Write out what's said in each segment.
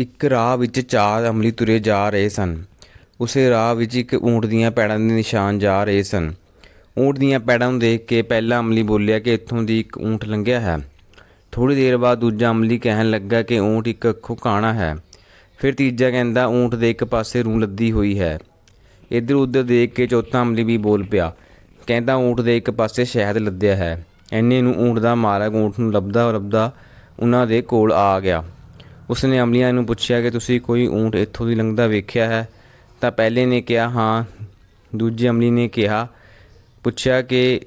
ਇੱਕ ਰਾਹ ਵਿੱਚ ਚਾਰ ਅਮਲੀ ਤੁਰੇ ਜਾ ਰਹੇ ਸਨ। ਉਸੇ ਰਾਹ ਵਿੱਚ ਇੱਕ ਊਂਟ ਦੀਆਂ ਪੈੜਾਂ ਦੇ ਨਿਸ਼ਾਨ ਜਾ ਰਹੇ ਸਨ। ਊਂਟ ਦੀਆਂ ਪੈੜਾਂ ਨੂੰ ਦੇਖ ਕੇ ਪਹਿਲਾ ਅਮਲੀ ਬੋਲਿਆ ਕਿ ਇੱਥੋਂ ਦੀ ਇੱਕ ਊਂਟ ਲੰਘਿਆ ਹੈ। ਥੋੜੀ ਦੇਰ ਬਾਅਦ ਦੂਜਾ ਅਮਲੀ ਕਹਿਣ ਲੱਗਾ ਕਿ ਊਂਟ ਇੱਕ ਅੱਖੋਂ ਕਾਣਾ ਹੈ। ਫਿਰ ਤੀਜਾ ਕਹਿੰਦਾ, ਊਂਟ ਦੇ ਇੱਕ ਪਾਸੇ ਰੂੰ ਲੱਦੀ ਹੋਈ ਹੈ। ਇੱਧਰ ਉੱਧਰ ਦੇਖ ਕੇ ਚੌਥਾ ਅਮਲੀ ਵੀ ਬੋਲ ਪਿਆ, ਕਹਿੰਦਾ, ਊਂਟ ਦੇ ਇੱਕ ਪਾਸੇ ਸ਼ਹਿਦ ਲੱਦਿਆ ਹੈ। ਐਨੇ ਨੂੰ ਊਂਟ ਦਾ ਮਾਲਕ ਊਂਟ ਨੂੰ ਲੱਭਦਾ ਲੱਭਦਾ ਉਹਨਾਂ ਦੇ ਕੋਲ ਆ ਗਿਆ। ਉਸਨੇ ਅਮਲੀਆਂ ਨੂੰ ਪੁੱਛਿਆ ਕਿ ਤੁਸੀਂ ਕੋਈ ਊਂਟ ਇੱਥੋਂ ਦੀ ਲੰਘਦਾ ਵੇਖਿਆ ਹੈ? ਤਾਂ ਪਹਿਲੇ ਨੇ ਕਿਹਾ, ਹਾਂ। ਦੂਜੇ ਅਮਲੀ ਨੇ ਕਿਹਾ, ਪੁੱਛਿਆ ਕਿ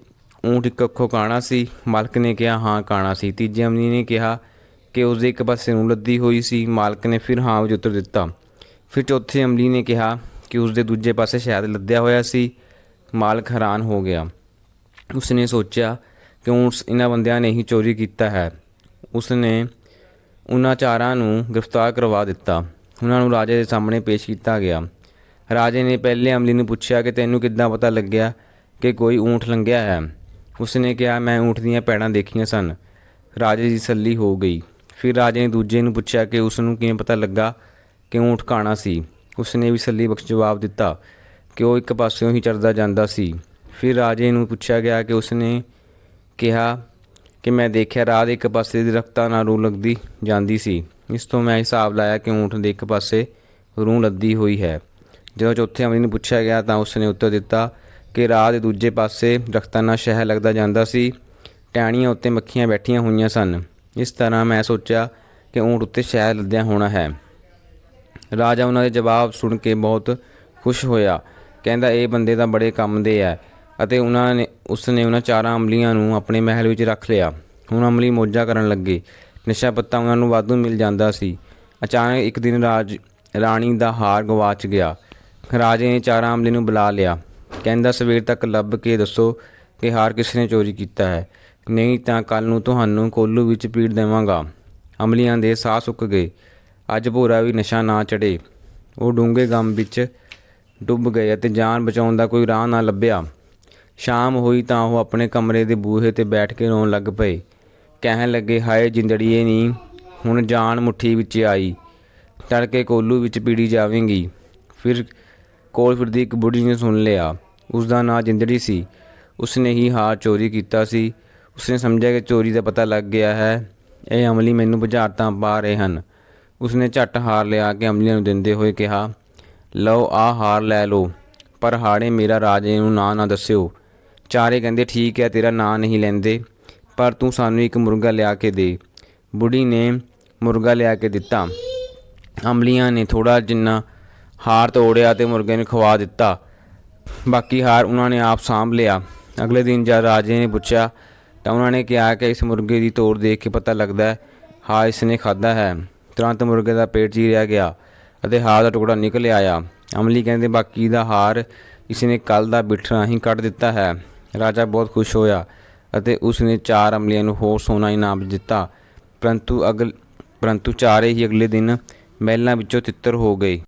ਊਂਟ ਇੱਕ ਅੱਖੋਂ ਕਾਣਾ ਸੀ? ਮਾਲਕ ਨੇ ਕਿਹਾ, ਹਾਂ, ਕਾਣਾ ਸੀ। ਤੀਜੇ ਅਮਲੀ ਨੇ ਕਿਹਾ ਕਿ ਉਸ ਦੇ ਇੱਕ ਪਾਸੇ ਨੂੰ ਲੱਦੀ ਹੋਈ ਸੀ। ਮਾਲਕ ਨੇ ਫਿਰ ਹਾਂ ਵਿੱਚ ਉੱਤਰ ਦਿੱਤਾ। ਫਿਰ ਚੌਥੇ ਅਮਲੀ ਨੇ ਕਿਹਾ ਕਿ ਉਸ ਦੇ ਦੂਜੇ ਪਾਸੇ ਸ਼ਾਇਦ ਲੱਦਿਆ ਹੋਇਆ ਸੀ। ਮਾਲਕ ਹੈਰਾਨ ਹੋ ਗਿਆ। ਉਸਨੇ ਸੋਚਿਆ ਕਿ ਊਂਟ ਇਹਨਾਂ ਬੰਦਿਆਂ ਨੇ ਹੀ ਚੋਰੀ ਕੀਤਾ ਹੈ। ਉਸਨੇ ਉਹਨਾਂ ਚਾਰਾਂ ਨੂੰ ਗ੍ਰਿਫਤਾਰ ਕਰਵਾ ਦਿੱਤਾ। ਉਹਨਾਂ ਨੂੰ ਰਾਜੇ ਦੇ ਸਾਹਮਣੇ ਪੇਸ਼ ਕੀਤਾ ਗਿਆ। ਰਾਜੇ ਨੇ ਪਹਿਲੇ ਅਮਲੀ ਨੂੰ ਪੁੱਛਿਆ ਕਿ ਤੈਨੂੰ ਕਿੱਦਾਂ ਪਤਾ ਲੱਗਿਆ ਕਿ ਕੋਈ ਊਂਠ ਲੰਘਿਆ ਹੈ? ਉਸਨੇ ਕਿਹਾ, ਮੈਂ ਊਂਠ ਦੀਆਂ ਪੈੜਾਂ ਦੇਖੀਆਂ ਸਨ। ਰਾਜੇ ਦੀ ਸੱਲੀ ਹੋ ਗਈ। ਫਿਰ ਰਾਜੇ ਨੇ ਦੂਜੇ ਨੂੰ ਪੁੱਛਿਆ ਕਿ ਉਸ ਨੂੰ ਕਿਵੇਂ ਪਤਾ ਲੱਗਾ ਕਿ ਊਂਟ ਕਾਣਾ ਸੀ। ਉਸਨੇ ਵੀ ਸੱਲੀ ਬਖਸ਼ ਜਵਾਬ ਦਿੱਤਾ ਕਿ ਉਹ ਇੱਕ ਪਾਸਿਓਂ ਹੀ ਚੜਦਾ ਜਾਂਦਾ ਸੀ। ਫਿਰ ਰਾਜੇ ਨੂੰ ਪੁੱਛਿਆ ਗਿਆ ਕਿ ਉਸਨੇ ਕਿਹਾ ਕਿ ਮੈਂ ਦੇਖਿਆ ਰਾਹ ਦੇ ਇੱਕ ਪਾਸੇ ਦੀ ਦਰਖਤਾਂ ਨਾਲ ਰੂਹ ਲੱਗਦੀ ਜਾਂਦੀ ਸੀ। ਇਸ ਤੋਂ ਮੈਂ ਹਿਸਾਬ ਲਾਇਆ ਕਿ ਊਂਟ ਦੇ ਇੱਕ ਪਾਸੇ ਰੂਹ ਲੱਦੀ ਹੋਈ ਹੈ। ਜਦੋਂ ਚੌਥੇ ਅਮਲੀ ਨੂੰ ਪੁੱਛਿਆ ਗਿਆ ਤਾਂ ਉਸਨੇ ਉੱਤਰ ਦਿੱਤਾ ਕਿ ਰਾਹ ਦੇ ਦੂਜੇ ਪਾਸੇ ਦਰਖਤਾਂ ਨਾਲ ਸ਼ਹਿਰ ਲੱਗਦਾ ਜਾਂਦਾ ਸੀ। ਟਾਹਣੀਆਂ ਉੱਤੇ ਮੱਖੀਆਂ ਬੈਠੀਆਂ ਹੋਈਆਂ ਸਨ। ਇਸ ਤਰ੍ਹਾਂ ਮੈਂ ਸੋਚਿਆ ਕਿ ਊਂਟ ਉੱਤੇ ਸ਼ਹਿਰ ਲੱਦਿਆ ਹੋਣਾ ਹੈ। ਰਾਜਾ ਉਹਨਾਂ ਦੇ ਜਵਾਬ ਸੁਣ ਕੇ ਬਹੁਤ ਖੁਸ਼ ਹੋਇਆ। ਕਹਿੰਦਾ, ਇਹ ਬੰਦੇ ਤਾਂ ਬੜੇ ਕੰਮ ਦੇ ਹੈ ਅਤੇ ਉਹਨਾਂ ਨੇ ਉਸ ਨੇ ਉਹਨਾਂ ਚਾਰਾਂ ਅਮਲੀਆਂ ਨੂੰ ਆਪਣੇ ਮਹਿਲ ਵਿੱਚ ਰੱਖ ਲਿਆ। ਹੁਣ ਅਮਲੀ ਮੋਜਾ ਕਰਨ ਲੱਗੇ। ਨਸ਼ਾ ਪੱਤਾ ਉਹਨਾਂ ਨੂੰ ਵਾਧੂ ਮਿਲ ਜਾਂਦਾ ਸੀ। ਅਚਾਨਕ ਇੱਕ ਦਿਨ ਰਾਜ, ਰਾਣੀ ਦਾ ਹਾਰ ਗਵਾਚ ਗਿਆ। ਰਾਜੇ ਨੇ ਚਾਰਾਂ ਅਮਲੀ ਨੂੰ ਬੁਲਾ ਲਿਆ। ਕਹਿੰਦਾ, ਸਵੇਰ ਤੱਕ ਲੱਭ ਕੇ ਦੱਸੋ ਕਿ ਹਾਰ ਕਿਸ ਨੇ ਚੋਰੀ ਕੀਤਾ ਹੈ। ਨਹੀਂ ਤਾਂ ਕੱਲ ਨੂੰ ਤੁਹਾਨੂੰ ਕੋਲੂ ਵਿੱਚ ਪੀੜ ਦੇਵਾਂਗਾ। ਅਮਲੀਆਂ ਦੇ ਸਾਹ ਸੁੱਕ ਗਏ। ਅੱਜ ਭੋਰਾ ਵੀ ਨਸ਼ਾ ਨਾ ਚੜੇ ਉਹ ਡੂੰਘੇ ਗਮ ਵਿੱਚ ਡੁੱਬ ਗਏ ਅਤੇ ਜਾਨ ਬਚਾਉਣ ਦਾ ਕੋਈ ਰਾਹ ਨਾ ਲੱਭਿਆ। ਸ਼ਾਮ ਹੋਈ ਤਾਂ ਉਹ ਆਪਣੇ ਕਮਰੇ ਦੇ ਬੂਹੇ ਤੇ ਬੈਠ ਕੇ ਰੋਣ ਲੱਗ ਪਏ। ਕਹਿਣ ਲੱਗੇ, ਹਾਏ, ਜਿੰਦੜੀਏ ਨੀ, ਹੁਣ ਜਾਨ ਮੁੱਠੀ ਵਿੱਚ ਆਈ। ਤੜਕੇ ਕੋਲੂ ਵਿੱਚ ਪੀੜੀ ਜਾਵੇਂਗੀ। ਫਿਰ ਕੋਲ ਫਿਰਦੀ ਇੱਕ ਬੁੱਢੀ ਨੇ ਸੁਣ ਲਿਆ। ਉਸ ਦਾ ਨਾਂ ਜਿੰਦੜੀ ਸੀ। ਉਸਨੇ ਹੀ ਹਾਰ ਚੋਰੀ ਕੀਤਾ ਸੀ। ਉਸਨੇ ਸਮਝਿਆ ਕਿ ਚੋਰੀ ਦਾ ਪਤਾ ਲੱਗ ਗਿਆ ਹੈ। ਇਹ ਅਮਲੀ ਮੈਨੂੰ ਬੁਝਾਰਤਾਂ ਪਾ ਰਹੇ ਹਨ। ਉਸਨੇ ਝੱਟ ਹਾਰ ਲਿਆ ਕੇ ਅਮਲੀ ਨੂੰ ਦਿੰਦੇ ਹੋਏ ਕਿਹਾ, ਲਓ ਆ ਹਾਰ ਲੈ ਲਓ। ਪਰ ਹਾੜੇ ਮੇਰਾ ਰਾਜੇ ਨੂੰ ਨਾਂ ਨਾ ਦੱਸਿਓ। ਚਾਰੇ ਕਹਿੰਦੇ, ਠੀਕ ਹੈ, ਤੇਰਾ ਨਾਂ ਨਹੀਂ ਲੈਂਦੇ, ਪਰ ਤੂੰ ਸਾਨੂੰ ਇੱਕ ਮੁਰਗਾ ਲਿਆ ਕੇ ਦੇ। ਬੁੜੀ ਨੇ ਮੁਰਗਾ ਲਿਆ ਕੇ ਦਿੱਤਾ। ਅਮਲੀਆਂ ਨੇ ਥੋੜਾ ਜਿੰਨਾ ਹਾਰ ਤੋੜਿਆ ਤੇ ਮੁਰਗੇ ਨੂੰ ਖਵਾ ਦਿੱਤਾ। ਬਾਕੀ ਹਾਰ ਉਹਨਾਂ ਨੇ ਆਪ ਸਾਂਭ ਲਿਆ। ਅਗਲੇ ਦਿਨ ਜਦ ਰਾਜੇ ਨੇ ਪੁੱਛਿਆ, ਤਾਂ ਉਹਨਾਂ ਨੇ ਕਿਹਾ ਕਿ ਇਸ ਮੁਰਗੇ ਦੀ ਤੋੜ ਦੇਖ ਕੇ ਪਤਾ ਲੱਗਦਾ ਹੈ ਹਾਂ ਇਸ ਨੇ ਖਾਦਾ ਹੈ। ਤੁਰੰਤ ਮੁਰਗੇ ਦਾ ਪੇਟ ਚੀਰਿਆ ਗਿਆ ਅਤੇ ਹਾਰ ਦਾ ਟੁਕੜਾ ਨਿਕਲ ਆਇਆ। ਅਮਲੀ ਕਹਿੰਦੇ, ਬਾਕੀ ਦਾ ਹਾਰ ਇਸ ਨੇ ਕੱਲ ਦਾ ਬਿਠਰਾ ਹੀ ਕੱਢ ਦਿੱਤਾ ਹੈ। ਰਾਜਾ ਬਹੁਤ ਖੁਸ਼ ਹੋਇਆ ਅਤੇ ਉਸ ਨੇ ਚਾਰ ਅਮਲੀਆਂ ਨੂੰ ਹੋਰ ਸੋਨਾ ਇਨਾਮ ਦਿੱਤਾ। ਪਰੰਤੂ ਅਗਲ, ਪਰੰਤੂ ਚਾਰੇ ਹੀ ਅਗਲੇ ਦਿਨ ਮਹਿਲਾਂ ਵਿੱਚੋਂ ਤਿੱਤਰ ਹੋ ਗਏ।